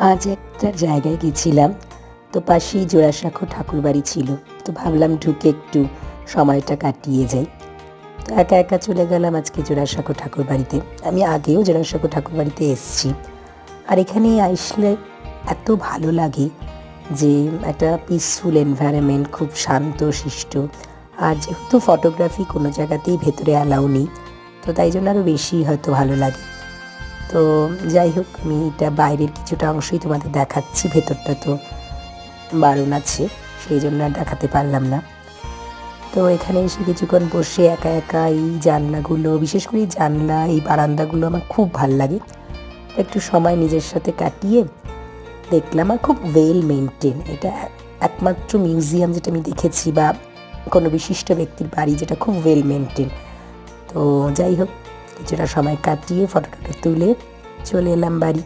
আজ একটা জায়গায় গেছিলাম, তো পাশেই জোড়াসাঁকো ঠাকুর বাড়ি ছিল, তো ভাবলাম ঢুকে একটু সময়টা কাটিয়ে যাই। তো একা একা চলে গেলাম আজকে জোড়াসাঁকো ঠাকুর বাড়িতে আমি আগেও জোড়াসাঁকো ঠাকুর বাড়িতে এসেছি। আর এখানে আসলে এত ভালো লাগে যে একটা পিসফুল এনভায়রনমেন্ট খুব শান্ত, শিষ্ট। আর যেহেতু ফটোগ্রাফি কোনো জায়গাতেই ভেতরে অ্যালাউ নেই, তো তাই জন্য আরও বেশি হয়তো ভালো লাগে। তো যাই হোক, আমি এটা বাইরের কিছুটা অংশই তোমাদের দেখাচ্ছি, ভেতরটা তো বারণ আছে, সেই জন্য আর দেখাতে পারলাম না। তো এখানে এসে কিছুক্ষণ বসে একা একা এই জানলাগুলো, বিশেষ করে জানলা, এই বারান্দাগুলো আমার খুব ভালো লাগে। একটু সময় নিজের সাথে কাটিয়ে দেখলাম, আর খুব ওয়েল মেনটেন এটা একমাত্র মিউজিয়াম যেটা আমি দেখেছি, বা কোনো বিশিষ্ট ব্যক্তির বাড়ি যেটা খুব ওয়েল মেনটেন তো যাই হোক কিছুটা সময় কাটিয়ে ফটোটাকে তুলে চলে এলাম বাড়ি।